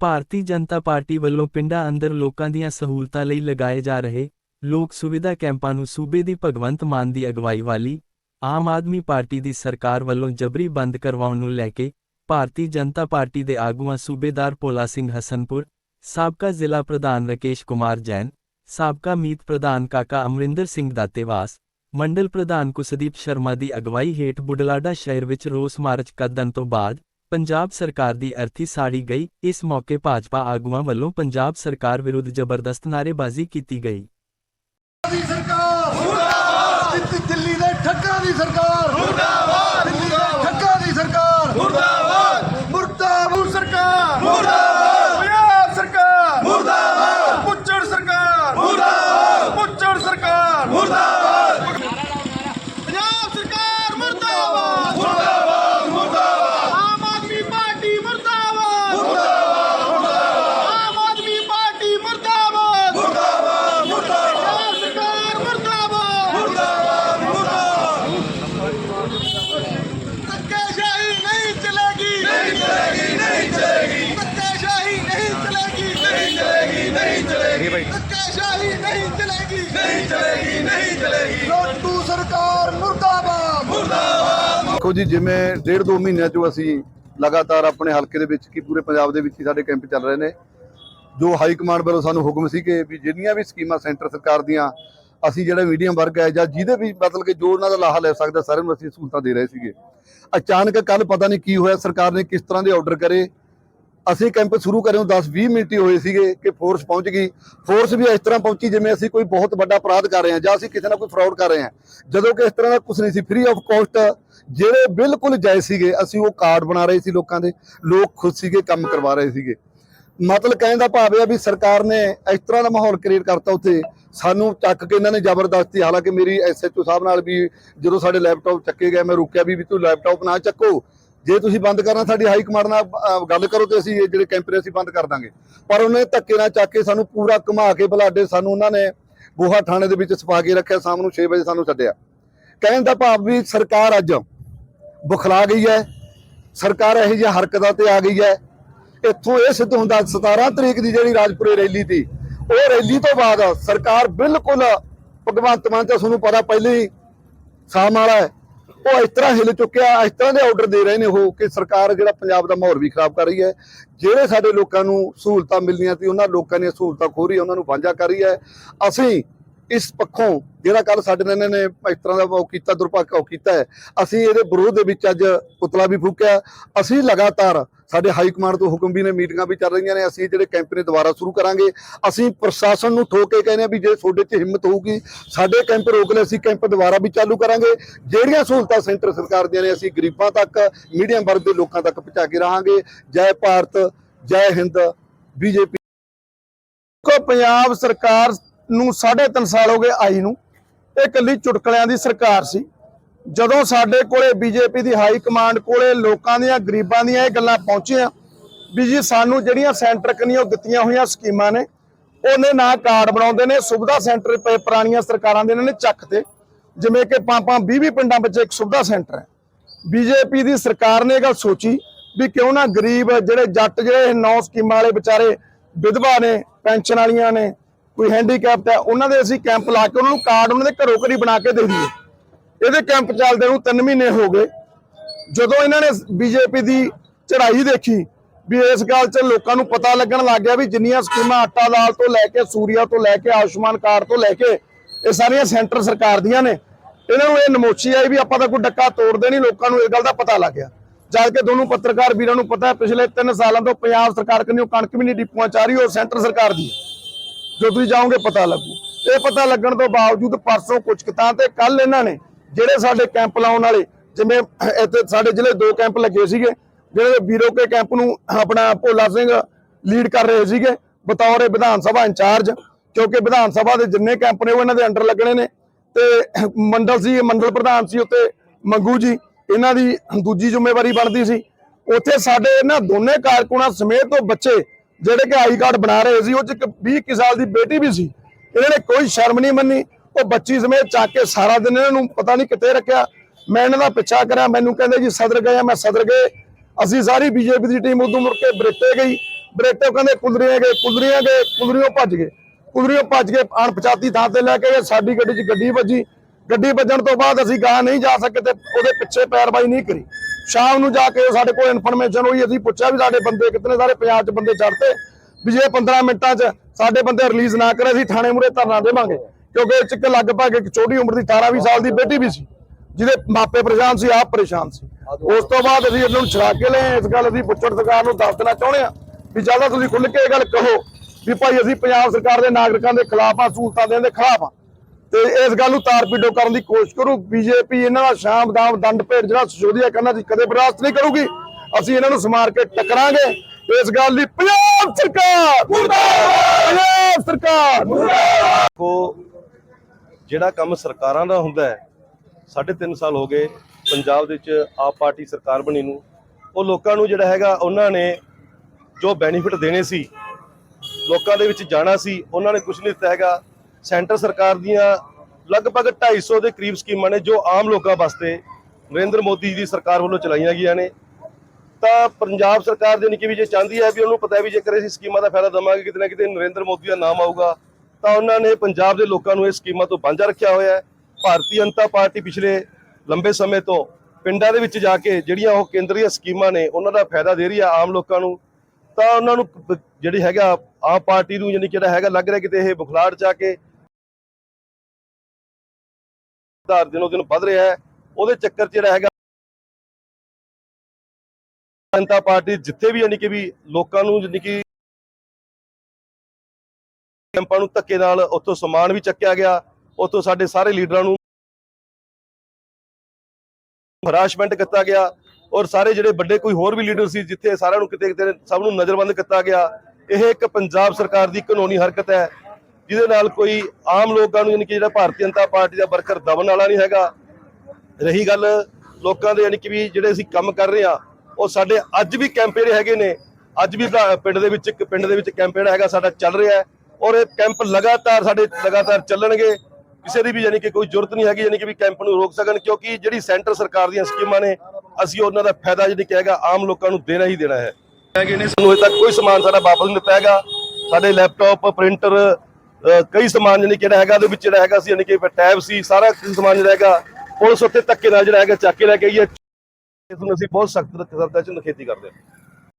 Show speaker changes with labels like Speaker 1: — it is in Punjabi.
Speaker 1: ਭਾਰਤੀ ਜਨਤਾ ਪਾਰਟੀ ਵੱਲੋਂ ਪਿੰਡਾਂ ਅੰਦਰ ਲੋਕਾਂ ਦੀਆਂ ਸਹੂਲਤਾਂ ਲਈ ਲਗਾਏ ਜਾ ਰਹੇ ਲੋਕ ਸੁਵਿਧਾ ਕੈਂਪਾਂ ਨੂੰ ਸੂਬੇ ਦੀ ਭਗਵੰਤ ਮਾਨ ਦੀ ਅਗਵਾਈ ਵਾਲੀ ਆਮ ਆਦਮੀ ਪਾਰਟੀ ਦੀ ਸਰਕਾਰ ਵੱਲੋਂ ਜਬਰੀ ਬੰਦ ਕਰਵਾਉਣ ਨੂੰ ਲੈ ਕੇ ਭਾਰਤੀ ਜਨਤਾ ਪਾਰਟੀ ਦੇ ਆਗੂਆਂ ਸੂਬੇਦਾਰ ਭੋਲਾ ਸਿੰਘ ਹਸਨਪੁਰ, ਸਾਬਕਾ ਜ਼ਿਲ੍ਹਾ ਪ੍ਰਧਾਨ ਰਕੇਸ਼ ਕੁਮਾਰ ਜੈਨ, ਸਾਬਕਾ ਮੀਤ ਪ੍ਰਧਾਨ ਕਾਕਾ ਅਮਰਿੰਦਰ ਸਿੰਘ ਦਾਤੇਵਾਸ, ਮੰਡਲ ਪ੍ਰਧਾਨ ਕੁਸਦੀਪ ਸ਼ਰਮਾ ਦੀ ਅਗਵਾਈ ਹੇਠ ਬੁਢਲਾਡਾ ਸ਼ਹਿਰ ਵਿੱਚ ਰੋਸ ਮਾਰਚ ਕੱਢਣ ਤੋਂ ਬਾਅਦ ਪੰਜਾਬ ਸਰਕਾਰ ਦੀ ਅਰਥੀ ਸਾੜੀ ਗਈ। ਇਸ ਮੌਕੇ ਭਾਜਪਾ ਆਗੂਆਂ ਵੱਲੋਂ ਪੰਜਾਬ ਸਰਕਾਰ ਵਿਰੁੱਧ ਜ਼ਬਰਦਸਤ ਨਾਅਰੇਬਾਜ਼ੀ ਕੀਤੀ ਗਈ।
Speaker 2: ਦੀ ਸਰਕਾਰ ਮੁਰਦਾਬਾਦ ਦਿੱਲੀ ਦਿੱਲੀ ਦੇ ਠੱਗਾਂ ਦੀ ਸਰਕਾਰ। ਮੁਰਦਾਬਾਦ ਦਿੱਲੀ ਦੇ ਠੱਗਾਂ ਦੀ ਸਰਕਾਰ। ਮੁਰਦਾਬਾਦ! ਮੁਰਦਾਬਾਦ! ਸਰਕਾਰ ਮੁਰਦਾਬਾਦ ਪੰਜਾਬ ਸਰਕਾਰ ਮੁਰਦਾਬਾਦ ਪੁੱਛੜ ਸਰਕਾਰ ਮੁਰਦਾਬਾਦ ਪੁੱਛੜ ਸਰਕਾਰ ਮੁਰਦਾਬਾਦ ਪੰਜਾਬ ਸਰਕਾਰ ਮੁਰਦਾਬਾਦ ਮੁਰਦਾਬਾਦ ਮੁਰਦਾਬਾਦ ਆਮ ਆਦਮੀ ਪਾਰਟੀ ਮੁਰਦਾਬਾਦ ਮੁਰਦਾਬਾਦ ਆਮ ਆਦਮੀ ਪਾਰਟੀ ਮੁਰਦਾਬਾਦ ਮੁਰਦਾਬਾਦ ਮੁਰਦਾਬਾਦ ਸਰਕਾਰ ਮੁਰਦਾਬਾਦ ਮੁਰਦਾਬਾਦ ਮੁਰਦਾਬਾਦ ਧੱਕੇਸ਼ਾਹੀ ਨਹੀਂ ਚਲੇਗੀ ਨਹੀਂ ਚਲੇਗੀ ਨਹੀਂ ਚਲੇਗੀ ਧੱਕੇਸ਼ਾਹੀ ਨਹੀਂ ਚਲੇਗੀ ਨਹੀਂ ਚਲੇਗੀ ਨਹੀਂ ਚਲੇਗੀ ਭਾਈ ਧੱਕੇਸ਼ਾਹੀ ਨਹੀਂ ਚਲੇਗੀ ਨਹੀਂ ਚਲੇਗੀ ਨਹੀਂ ਚਲੇਗੀ ਲੋਟੂ ਸਰਕਾਰ ਮੁਰਦਾਬਾਦ ਮੁਰਦਾਬਾਦ
Speaker 3: ਦੇਖੋ ਜੀ, ਜਿਵੇਂ ਡੇਢ ਦੋ ਮਹੀਨਿਆਂ 'ਚੋਂ ਅਸੀਂ ਲਗਾਤਾਰ ਆਪਣੇ ਹਲਕੇ ਦੇ ਵਿੱਚ ਕੀ ਪੂਰੇ ਪੰਜਾਬ ਦੇ ਵਿੱਚ ਹੀ ਸਾਡੇ ਕੈਂਪ ਚੱਲ ਰਹੇ ਨੇ। ਜੋ ਹਾਈ ਕਮਾਂਡ ਵੱਲੋਂ ਸਾਨੂੰ ਹੁਕਮ ਸੀ ਕਿ ਵੀ ਜਿਹੜੀਆਂ ਵੀ ਸਕੀਮਾਂ ਸੈਂਟਰ ਸਰਕਾਰ ਦੀਆਂ, ਅਸੀਂ ਜਿਹੜਾ ਮੀਡੀਅਮ ਵਰਗ ਹੈ ਜਾਂ ਜਿਹਦੇ ਵੀ ਮਤਲਬ ਕਿ ਜੋ ਉਹਨਾਂ ਦਾ ਲਾਹਾ ਲੈ ਸਕਦਾ, ਸਾਰਿਆਂ ਨੂੰ ਅਸੀਂ ਸਹੂਲਤਾਂ ਦੇ ਰਹੇ ਸੀਗੇ। ਅਚਾਨਕ ਕੱਲ ਪਤਾ ਨਹੀਂ ਕੀ ਹੋਇਆ, ਸਰਕਾਰ ਨੇ ਕਿਸ ਤਰ੍ਹਾਂ ਦੇ ਆਰਡਰ ਕਰੇ ਅਸੀਂ ਕੈਂਪ ਸ਼ੁਰੂ ਕਰਿਓ ਨੂੰ 10-20 ਮਿੰਟ ਹੀ ਹੋਏ ਸੀਗੇ ਕਿ ਫੋਰਸ ਪਹੁੰਚ ਗਈ। ਫੋਰਸ ਵੀ ਇਸ ਤਰ੍ਹਾਂ ਪਹੁੰਚੀ ਜਿਵੇਂ ਅਸੀਂ ਕੋਈ ਬਹੁਤ ਵੱਡਾ ਅਪਰਾਧ ਕਰ ਰਹੇ ਹਾਂ ਜਾਂ ਅਸੀਂ ਕਿਸੇ ਨਾਲ ਕੋਈ ਫਰਾਡ ਕਰ ਰਹੇ ਹਾਂ। ਜਦੋਂ ਕਿ ਇਸ ਤਰ੍ਹਾਂ ਦਾ ਕੁਝ ਨਹੀਂ ਸੀ। ਫ੍ਰੀ ਆਫ ਕਾਸਟ ਜਿਹੜੇ ਬਿਲਕੁਲ ਜਾਇਜ਼ ਸੀਗੇ, ਅਸੀਂ ਉਹ ਕਾਰਡ ਬਣਾ ਰਹੇ ਸੀ ਲੋਕਾਂ ਦੇ। ਲੋਕ ਖੁਸ਼ ਸੀਗੇ, ਕੰਮ ਕਰਵਾ ਰਹੇ ਸੀਗੇ। ਮਤਲਬ ਕਹਿਣ ਦਾ ਭਾਵ ਇਹ ਆ ਵੀ ਸਰਕਾਰ ਨੇ ਇਸ ਤਰ੍ਹਾਂ ਦਾ ਮਾਹੌਲ ਕ੍ਰੀਏਟ ਕਰਤਾ ਉੱਥੇ। ਸਾਨੂੰ ਚੱਕ ਕੇ ਇਹਨਾਂ ਨੇ ਜ਼ਬਰਦਸਤੀ, ਹਾਲਾਂਕਿ ਮੇਰੀ ਐਸਐਚਓ ਸਾਹਿਬ ਨਾਲ ਵੀ ਜਦੋਂ ਸਾਡੇ ਲੈਪਟਾਪ ਚੱਕੇ ਗਏ, ਮੈਂ ਰੁਕਿਆ ਵੀ ਵੀ ਤੂੰ ਲੈਪਟਾਪ ਨਾ ਚੱਕੋ। ਜੇ ਤੁਸੀਂ ਬੰਦ ਕਰਨਾ ਸਾਡੀ ਹਾਈ ਕਮਾਂਡ ਨਾਲ ਗੱਲ ਕਰੋ ਤੇ ਅਸੀਂ ਜਿਹੜੇ ਕੈਂਪਰੇ ਅਸੀਂ ਬੰਦ ਕਰ ਦਾਂਗੇ। ਪਰ ਉਹਨੇ ਧੱਕੇ ਨਾਲ ਚੱਕ ਕੇ ਸਾਨੂੰ ਪੂਰਾ ਘੁਮਾ ਕੇ ਬਲਾਡੇ, ਸਾਨੂੰ ਉਹਨਾਂ ਨੇ ਬੋਹਾ ਥਾਣੇ ਦੇ ਵਿੱਚ ਛਪਾ ਕੇ ਰੱਖਿਆ, ਸ਼ਾਮ ਨੂੰ 6 ਵਜੇ ਸਾਨੂੰ ਛੱਡਿਆ ਕਹਿਣ ਦਾ ਭਾਵ ਵੀ ਸਰਕਾਰ ਅੱਜ ਬੁਖਲਾ ਗਈ ਹੈ, ਸਰਕਾਰ ਇਹੋ ਜਿਹੀ ਹਰਕਤਾਂ ਤੇ ਆ ਗਈ ਹੈ। ਇੱਥੋਂ ਇਹ ਸਿੱਧ ਹੁੰਦਾ 17 ਤਰੀਕ ਦੀ ਜਿਹੜੀ ਰਾਜਪੁਰੇ ਰੈਲੀ ਸੀ, ਉਹ ਰੈਲੀ ਤੋਂ ਬਾਅਦ ਸਰਕਾਰ ਬਿਲਕੁਲ ਭਗਵੰਤ ਮਾਨ ਤੇ ਤੁਹਾਨੂੰ ਪਤਾ ਪਹਿਲੇ ਹੀ ਸਾਮ ਵਾਲਾ ਹੈ। ਉਹ ਇਸ ਤਰ੍ਹਾਂ ਹਿੱਲ ਚੁੱਕਿਆ, ਇਸ ਤਰ੍ਹਾਂ ਦੇ ਆਰਡਰ ਦੇ ਰਹੇ ਨੇ ਉਹ ਕਿ ਸਰਕਾਰ ਜਿਹੜਾ ਪੰਜਾਬ ਦਾ ਮਾਹੌਲ ਵੀ ਖਰਾਬ ਕਰ ਰਹੀ ਹੈ। ਜਿਹੜੇ ਸਾਡੇ ਲੋਕਾਂ ਨੂੰ ਸਹੂਲਤਾਂ ਮਿਲਣੀਆਂ ਸੀ, ਉਹਨਾਂ ਲੋਕਾਂ ਦੀਆਂ ਸਹੂਲਤਾਂ ਖੋ ਰਹੀ ਉਹਨਾਂ ਨੂੰ ਵਾਂਝਾ ਕਰ ਰਹੀ ਹੈ। ਅਸੀਂ ਇਸ ਪੱਖੋਂ ਜਿਹੜਾ ਕੱਲ ਸਾਡੇ ਨਾਲ ਇਹਨਾਂ ਨੇ ਇਸ ਤਰ੍ਹਾਂ ਦਾ ਉਹ ਕੀਤਾ, ਦੁਰਭਾਗ ਉਹ ਕੀਤਾ ਹੈ, ਅਸੀਂ ਇਹਦੇ ਵਿਰੋਧ ਦੇ ਵਿੱਚ ਅੱਜ ਪੁਤਲਾ ਵੀ ਫੂਕਿਆ। ਅਸੀਂ ਲਗਾਤਾਰ ਸਾਡੇ ਹਾਈ ਕਮਾਂਡ ਤੋਂ ਹੁਕਮ ਵੀ ਨੇ, ਮੀਟਿੰਗਾਂ ਵੀ ਚੱਲ ਰਹੀਆਂ ਨੇ, ਅਸੀਂ ਜਿਹੜੇ ਕੈਂਪ ਨੇ ਦੁਬਾਰਾ ਸ਼ੁਰੂ ਕਰਾਂਗੇ। ਅਸੀਂ ਪ੍ਰਸ਼ਾਸਨ ਨੂੰ ਠੋਕ ਕੇ ਕਹਿੰਦੇ ਆ ਵੀ ਜੇ ਤੁਹਾਡੇ 'ਚ ਹਿੰਮਤ ਹੋਊਗੀ, ਸਾਡੇ ਕੈਂਪ ਰੋਕ ਲੈ ਅਸੀਂ ਕੈਂਪ ਦੁਬਾਰਾ ਵੀ ਚਾਲੂ ਕਰਾਂਗੇ। ਜਿਹੜੀਆਂ ਸਹੂਲਤਾਂ ਸੈਂਟਰ ਸਰਕਾਰ ਦੀਆਂ ਨੇ, ਅਸੀਂ ਗਰੀਬਾਂ ਤੱਕ ਮੀਡੀਅਮ ਵਰਗ ਦੇ ਲੋਕਾਂ ਤੱਕ ਪਹੁੰਚਾ ਕੇ ਰਹਾਂਗੇ। ਜੈ ਭਾਰਤ, ਜੈ ਹਿੰਦ, ਬੀਜੇਪੀ।
Speaker 4: ਕੋ ਪੰਜਾਬ ਸਰਕਾਰ ਨੂੰ 3.5 ਸਾਲ ਹੋ ਗਏ ਆਈ ਨੂੰ। ਇਹ ਇਕੱਲੀ ਚੁਟਕਲਿਆਂ ਦੀ ਸਰਕਾਰ ਸੀ। ਜਦੋਂ ਸਾਡੇ ਕੋਲੇ ਬੀਜੇਪੀ ਦੀ ਹਾਈ ਕਮਾਂਡ ਕੋਲੇ ਲੋਕਾਂ ਦੀਆਂ, ਗਰੀਬਾਂ ਦੀਆਂ ਇਹ ਗੱਲਾਂ ਪਹੁੰਚੀਆਂ, ਵੀ ਜੀ ਸਾਨੂੰ ਜਿਹੜੀਆਂ ਸੈਂਟਰ ਕਨੀਓ ਦਿੱਤੀਆਂ ਹੋਈਆਂ ਸਕੀਮਾਂ ਨੇ, ਉਹਨੇ ਨਾ ਕਾਰਡ ਬਣਾਉਂਦੇ ਨੇ, ਸੁਵਿਧਾ ਸੈਂਟਰ ਪਏ ਪੁਰਾਣੀਆਂ ਸਰਕਾਰਾਂ ਦੇ ਇਹਨਾਂ ਨੇ ਚੱਕ ਤੇ। ਜਿਵੇਂ ਕਿ ਪਾਪਾਂ 20-20 ਪਿੰਡਾਂ ਵਿੱਚ ਇੱਕ ਸੁਵਿਧਾ ਸੈਂਟਰ ਹੈ। ਬੀਜੇਪੀ ਦੀ ਸਰਕਾਰ ਨੇ ਇਹ ਗੱਲ ਸੋਚੀ ਵੀ ਕਿਉਂ ਨਾ ਗਰੀਬ ਜਿਹੜੇ ਜੱਟ ਜਿਹੜੇ ਨੌ ਸਕੀਮਾਂ ਵਾਲੇ ਵਿਚਾਰੇ ਵਿਧਵਾ ਨੇ, ਪੈਨਸ਼ਨ ਵਾਲੀਆਂ ਨੇ ਕੋਈ ਹੈਂਡੀਕੈਪਟ ਹੈ ਉਹਨਾਂ ਦੇ ਅਸੀਂ ਕੈਂਪ ਲਾ ਕੇ ਉਹਨਾਂ ਨੂੰ ਕਾਰਡ ਉਹਨਾਂ ਦੇ ਘਰੋਂ ਘਰੀ ਬਣਾ ਕੇ ਦੇ ਦਈਏ। ਇਹਦੇ ਕੈਂਪ ਚੱਲਦੇ ਨੂੰ 3 ਮਹੀਨੇ ਹੋ ਗਏ। ਜਦੋਂ ਇਹਨਾਂ ਨੇ ਬੀਜੇਪੀ ਦੀ ਚੜ੍ਹਾਈ ਦੇਖੀ ਵੀ ਇਸ ਗੱਲ 'ਚ ਲੋਕਾਂ ਨੂੰ ਪਤਾ ਲੱਗਣ ਲੱਗ ਗਿਆ ਵੀ ਜਿੰਨੀਆਂ ਸਕੀਮਾਂ ਆਟਾ ਦਾਲ ਤੋਂ ਲੈ ਕੇ ਸੂਰਿਆ ਤੋਂ ਲੈ ਕੇ ਆਯੁਸ਼ਮਾਨ ਕਾਰਡ ਤੋਂ ਲੈ ਕੇ ਇਹ ਸਾਰੀਆਂ ਸੈਂਟਰ ਸਰਕਾਰ ਦੀਆਂ ਨੇ, ਇਹਨਾਂ ਨੂੰ ਇਹ ਨਮੋਚੀ ਆਈ ਵੀ ਆਪਾਂ ਤਾਂ ਕੋਈ ਡੱਕਾ ਤੋੜਦੇ ਨਹੀਂ, ਲੋਕਾਂ ਨੂੰ ਇਸ ਗੱਲ ਦਾ ਪਤਾ ਲੱਗ ਗਿਆ। ਜਦ ਕਿ ਦੋਨੋਂ ਪੱਤਰਕਾਰ ਵੀਰਾਂ ਨੂੰ ਪਤਾ ਪਿਛਲੇ 3 ਸਾਲਾਂ ਤੋਂ ਪੰਜਾਬ ਸਰਕਾਰ ਕੰਨਿਓ ਕਣਕ ਵੀ ਨਹੀਂ ਡਿਪੂਆਂ ਚ ਰਹੀ ਉਹ ਸੈਂਟਰ ਸਰਕਾਰ ਦੀ ਜੋ ਤੁਸੀਂ ਜਾਓਗੇ ਪਤਾ ਲੱਗੂ। ਇਹ ਪਤਾ ਲੱਗਣ ਤੋਂ ਬਾਵਜੂਦ ਪਰਸੋਂ ਕੁਝ ਕਿਤਾਂ ਤੇ ਕੱਲ ਇਹਨਾਂ ਨੇ ਜਿਹੜੇ ਸਾਡੇ ਕੈਂਪ ਲਾਉਣ ਵਾਲੇ, ਜਿਵੇਂ ਇੱਥੇ ਸਾਡੇ ਜ਼ਿਲ੍ਹੇ ਦੋ ਕੈਂਪ ਲੱਗੇ ਸੀਗੇ, ਜਿਹੜੇ ਵੀਰੋ ਕੇ ਕੈਂਪ ਨੂੰ ਆਪਣਾ ਭੋਲਾ ਸਿੰਘ ਲੀਡ ਕਰ ਰਹੇ ਸੀਗੇ, ਬਤੌਰ ਵਿਧਾਨ ਸਭਾ ਇੰਚਾਰਜ, ਕਿਉਂਕਿ ਵਿਧਾਨ ਸਭਾ ਦੇ ਜਿੰਨੇ ਕੈਂਪ ਨੇ ਉਹ ਇਹਨਾਂ ਦੇ ਅੰਡਰ ਲੱਗਣੇ ਨੇ। ਤੇ ਮੰਡਲ ਸੀ, ਮੰਡਲ ਪ੍ਰਧਾਨ ਸੀ ਉੱਤੇ ਮੰਗੂ ਜੀ, ਇਹਨਾਂ ਦੀ ਦੂਜੀ ਜ਼ਿੰਮੇਵਾਰੀ ਬਣਦੀ ਸੀ। ਉੱਥੇ ਸਾਡੇ ਇਹਨਾਂ ਦੋਨੇ ਕਾਰਕੁਨਾਂ ਸਮੇਤ ਤੋਂ ਬੱਚੇ ਜਿਹੜੇ ਕਿ ਆਈ ਕਾਰਡ ਬਣਾ ਰਹੇ ਸੀ, ਉਹ ਚ ਇੱਕ 20 21 ਸਾਲ ਦੀ ਬੇਟੀ ਵੀ ਸੀ। ਇਹਨਾਂ ਨੇ ਕੋਈ ਸ਼ਰਮ ਨਹੀਂ ਮੰਨੀ। ਉਹ ਬੱਚੀ ਸਮੇਤ ਚੱਕ ਕੇ ਸਾਰਾ ਦਿਨ ਇਹਨਾਂ ਨੂੰ ਪਤਾ ਨਹੀਂ ਕਿੱਥੇ ਰੱਖਿਆ। ਮੈਂ ਇਹਨਾਂ ਦਾ ਪਿੱਛਾ ਕਰਿਆ, ਮੈਨੂੰ ਕਹਿੰਦੇ ਜੀ ਸਦਰ ਗਏ ਮੈਂ ਸਦਰ ਗਏ। ਅਸੀਂ ਸਾਰੀ ਬੀਜੇਪੀ ਦੀ ਟੀਮ ਉਦੋਂ ਮੁੜ ਕੇ ਬਰੇਟੇ ਗਈ। ਬਰੇਟੋ ਕਹਿੰਦੇ ਕੁਲਰੀਆਂ ਗਏ ਕੁਲਰੀਆਂ ਗਏ ਕੁਲਰੀਆਂ ਭੱਜ ਗਏ। ਕੁਲਰੀਆਂ ਭੱਜ ਕੇ ਅਣਪਛਾਤੀ ਥਾਂ ਤੇ ਲੈ ਕੇ ਗਏ ਸਾਡੀ ਗੱਡੀ 'ਚ ਗੱਡੀ ਵੱਜੀ। ਗੱਡੀ ਵੱਜਣ ਤੋਂ ਬਾਅਦ ਅਸੀਂ ਗਾਹ ਨਹੀਂ ਜਾ ਸਕੇ ਤੇ ਉਹਦੇ ਪਿੱਛੇ ਪੈਰਵਾਈ ਨਹੀਂ ਕਰੀ। ਸ਼ਾਮ ਨੂੰ ਜਾ ਕੇ ਸਾਡੇ ਕੋਲ ਇਨਫੋਰਮੇਸ਼ਨ ਹੋਈ, ਅਸੀਂ ਪੁੱਛਿਆ ਵੀ ਸਾਡੇ ਬੰਦੇ ਕਿਤਨੇ, ਸਾਰੇ ਪੰਜਾਬ 'ਚ ਬੰਦੇ ਚੜਤੇ ਵੀ ਜੇ 15 ਮਿੰਟਾਂ 'ਚ ਸਾਡੇ ਬੰਦੇ ਰਿਲੀਜ਼ ਨਾ ਕਰੇ, ਅਸੀਂ ਥਾਣੇ ਮੂਰੇ ਧਰਨਾ ਦੇਵਾਂਗੇ, ਕਿਉਂਕਿ ਇਹ 'ਚ ਇੱਕ ਲਗਭਗ ਇੱਕ ਛੋਟੀ ਉਮਰ ਦੀ 18 20 ਸਾਲ ਦੀ ਬੇਟੀ ਵੀ ਸੀ, ਜਿਹਦੇ ਮਾਪੇ ਪਰੇਸ਼ਾਨ ਸੀ, ਆਪ ਪਰੇਸ਼ਾਨ ਸੀ। ਉਸ ਤੋਂ ਬਾਅਦ ਅਸੀਂ ਇਹਨਾਂ ਨੂੰ ਛੜਾ ਕੇ ਲਏ ਇਸ ਗੱਲ ਅਸੀਂ ਪੁੱਛੜ ਸਰਕਾਰ ਨੂੰ ਦੱਸ ਦੇਣਾ ਚਾਹੁੰਦੇ ਆ ਵੀ ਜ਼ਿਆਦਾ ਤੁਸੀਂ ਖੁੱਲ ਕੇ ਇਹ ਗੱਲ ਕਹੋ, ਵੀ ਭਾਈ ਅਸੀਂ ਪੰਜਾਬ ਸਰਕਾਰ ਦੇ ਨਾਗਰਿਕਾਂ ਦੇ ਖਿਲਾਫ ਆ ਸਹੂਲਤਾਂ ਦੇਣ ਦੇ ਖਿਲਾਫ ਆ ਤੇ ਇਸ ਗੱਲ ਨੂੰ ਤਾਰਪੀਡੋ ਕਰਨ ਦੀ ਕੋਸ਼ਿਸ਼ ਕਰੂ। ਬੀਜੇਪੀ ਇਹਨਾਂ ਦਾ ਸ਼ਾਮ ਦਾਮ ਦੰਡ ਭੇਡ ਜਿਹੜਾ ਸੋਧਿਆ ਕਰਨਾ ਸੀ ਕਦੇ ਬਰਦਾਸ਼ਤ ਨਹੀਂ ਕਰੂਗੀ। ਅਸੀਂ ਇਹਨਾਂ ਨੂੰ ਸਮਾਰ ਕੇ ਟਕਰਾਂਗੇ। ਇਸ ਗੱਲ ਦੀ ਪੰਜਾਬ ਸਰਕਾਰ ਪੰਜਾਬ ਸਰਕਾਰ
Speaker 5: ਕੋ ਜਿਹੜਾ ਕੰਮ ਸਰਕਾਰਾਂ ਦਾ ਹੁੰਦਾ ਹੈ, ਸਾਢੇ ਤਿੰਨ ਸਾਲ ਹੋ ਗਏ ਪੰਜਾਬ ਦੇ ਵਿੱਚ ਆਪ ਪਾਰਟੀ ਸਰਕਾਰ ਬਣੀ ਨੂੰ। ਉਹ ਲੋਕਾਂ ਨੂੰ ਜਿਹੜਾ ਹੈਗਾ, ਉਹਨਾਂ ਨੇ ਜੋ ਬੈਨੀਫਿਟ ਦੇਣੇ ਸੀ, ਲੋਕਾਂ ਦੇ ਵਿੱਚ ਜਾਣਾ ਸੀ, ਉਹਨਾਂ ਨੇ ਕੁਝ ਨਹੀਂ ਦਿੱਤਾ ਹੈਗਾ। ਸੈਂਟਰ ਸਰਕਾਰ ਦੀਆਂ ਲਗਭਗ 250 ਦੇ ਕਰੀਬ ਸਕੀਮਾਂ ਨੇ ਜੋ ਆਮ ਲੋਕਾਂ ਵਾਸਤੇ ਨਰਿੰਦਰ ਮੋਦੀ ਦੀ ਸਰਕਾਰ ਵੱਲੋਂ ਚਲਾਈਆਂ ਗਈਆਂ ਨੇ। ਤਾਂ ਪੰਜਾਬ ਸਰਕਾਰ ਦੇ ਨਿੱਕੀ ਵੀ ਜੇ ਚਾਹੁੰਦੀ ਹੈ ਵੀ ਉਹਨੂੰ ਪਤਾ ਹੈ ਵੀ ਜੇਕਰ ਅਸੀਂ ਸਕੀਮਾਂ ਦਾ ਫਾਇਦਾ ਦਵਾਂਗੇ, ਕਿਤੇ ਨਾ ਕਿਤੇ ਨਰਿੰਦਰ ਮੋਦੀ ਦਾ ਨਾਮ ਆਊਗਾ, ਤਾਂ ਉਹਨਾਂ ਨੇ ਪੰਜਾਬ ਦੇ ਲੋਕਾਂ ਨੂੰ ਇਹ ਸਕੀਮਾਂ ਤੋਂ ਵਾਂਝਾ ਰੱਖਿਆ ਹੋਇਆ ਹੈ। ਭਾਰਤੀ ਜਨਤਾ ਪਾਰਟੀ ਪਿਛਲੇ ਲੰਬੇ ਸਮੇਂ ਤੋਂ ਪਿੰਡਾਂ ਦੇ ਵਿੱਚ ਜਾ ਕੇ ਜਿਹੜੀਆਂ ਉਹ ਕੇਂਦਰੀ ਸਕੀਮਾਂ ਨੇ, ਉਹਨਾਂ ਦਾ ਫਾਇਦਾ ਦੇ ਰਹੀ ਆ ਆਮ ਲੋਕਾਂ ਨੂੰ। ਤਾਂ ਉਹਨਾਂ ਨੂੰ ਜਿਹੜੀ ਹੈਗਾ ਆਮ ਪਾਰਟੀ ਨੂੰ ਯਾਨੀ ਜਿਹੜਾ ਹੈਗਾ ਲੱਗ ਰਿਹਾ ਕਿਤੇ ਇਹ ਬੁਖਲਾੜ ਚ ਆ ਕੇ ਆਧਾਰ ਦਿਨੋਂ ਦਿਨ ਵੱਧ ਰਿਹਾ ਹੈ। ਉਹਦੇ ਚੱਕਰ 'ਚ ਜਿਹੜਾ ਹੈਗਾ, ਜਨਤਾ ਪਾਰਟੀ ਜਿੱਥੇ ਵੀ ਯਾਨੀ ਕਿ ਵੀ ਲੋਕਾਂ ਨੂੰ ਯਾਨੀ ਕਿ ਕੈਂਪਾਂ ਨੂੰ ਧੱਕੇ ਨਾਲ ਉੱਥੋਂ ਸਮਾਨ ਵੀ ਚੱਕਿਆ ਗਿਆ, ਉੱਥੋਂ ਸਾਡੇ ਸਾਰੇ ਲੀਡਰਾਂ ਨੂੰ ਹਰਾਸ਼ਮੈਂਟ ਕੀਤਾ ਗਿਆ ਔਰ ਸਾਰੇ ਜਿਹੜੇ ਵੱਡੇ ਕੋਈ ਹੋਰ ਵੀ ਲੀਡਰ ਸੀ ਜਿੱਥੇ ਸਾਰਿਆਂ ਨੂੰ ਕਿਤੇ ਕਿਤੇ ਸਭ ਨੂੰ ਨਜ਼ਰਬੰਦ ਕੀਤਾ ਗਿਆ, ਇਹ ਇੱਕ ਪੰਜਾਬ ਸਰਕਾਰ ਦੀ ਕਾਨੂੰਨੀ ਹਰਕਤ ਹੈ। ਜਿਹਦੇ ਨਾਲ ਕੋਈ ਆਮ ਲੋਕਾਂ ਨੂੰ ਯਾਨੀ ਕਿ ਜਿਹੜਾ ਭਾਰਤੀ ਜਨਤਾ ਪਾਰਟੀ ਦਾ ਵਰਕਰ ਦਬਨ ਵਾਲਾ ਨਹੀਂ ਹੈਗਾ। ਰਹੀ ਗੱਲ ਲੋਕਾਂ ਦੇ ਯਾਨੀ ਕਿ ਵੀ ਜਿਹੜੇ ਅਸੀਂ ਕੰਮ ਕਰ ਰਹੇ ਆ ਉਹ ਸਾਡੇ ਅੱਜ ਵੀ ਕੈਂਪ ਜਿਹੜੇ ਹੈਗੇ ਨੇ ਅੱਜ ਵੀ ਪਿੰਡ ਦੇ ਵਿੱਚ ਇੱਕ ਪਿੰਡ ਦੇ ਵਿੱਚ ਕੈਂਪ ਜਿਹੜਾ ਹੈਗਾ ਸਾਡਾ ਚੱਲ ਰਿਹਾ ਹੈ ਔਰ ਇਹ ਕੈਂਪ ਲਗਾਤਾਰ ਸਾਡੇ ਲਗਾਤਾਰ ਚੱਲਣਗੇ। ਕਿਸੇ ਦੀ ਵੀ ਯਾਨੀ ਕਿ ਕੋਈ ਜ਼ਰੂਰਤ ਨਹੀਂ ਹੈਗੀ ਯਾਨੀ ਕਿ ਵੀ ਕੈਂਪ ਨੂੰ ਰੋਕ ਸਕਣ ਕਿਉਂਕਿ ਜਿਹੜੀ ਸੈਂਟਰ ਸਰਕਾਰ ਦੀਆਂ ਸਕੀਮਾਂ ਨੇ ਅਸੀਂ ਉਹਨਾਂ ਦਾ ਫਾਇਦਾ ਜਿਹੜੀ ਕਿ ਹੈਗਾ ਆਮ ਲੋਕਾਂ ਨੂੰ ਦੇਣਾ ਹੀ ਦੇਣਾ ਹੈ। ਹੈਗੇ ਨੇ। ਸਾਨੂੰ ਅਜੇ ਤੱਕ ਕੋਈ ਸਮਾਨ ਸਾਡਾ ਵਾਪਸ ਨਹੀਂ ਦਿੱਤਾ ਹੈਗਾ। ਸਾਡੇ ਲੈਪਟਾਪ ਪ੍ਰਿੰਟਰ ਕਈ ਸਮਾਨ ਜਿਹੜੀ ਕਿਹੜਾ ਹੈਗਾ ਉਹਦੇ ਵਿੱਚ ਜਿਹੜਾ ਹੈਗਾ ਸੀ ਯਾਨੀ ਕਿ ਟੈਬ ਸੀ, ਸਾਰਾ ਸਮਾਨ ਜਿਹੜਾ ਹੈਗਾ ਪੁਲਿਸ ਉੱਤੇ ਧੱਕੇ ਨਾਲ ਜਿਹੜਾ ਹੈਗਾ ਚੱਕ ਕੇ ਲੈ ਕੇ ਗਈ ਹੈ। ਇਸ ਨੂੰ ਅਸੀਂ ਬਹੁਤ ਸਖਤ ਸਰਦਾ ਚ ਨਖੇਤੀ ਕਰਦੇ ਹਾਂ।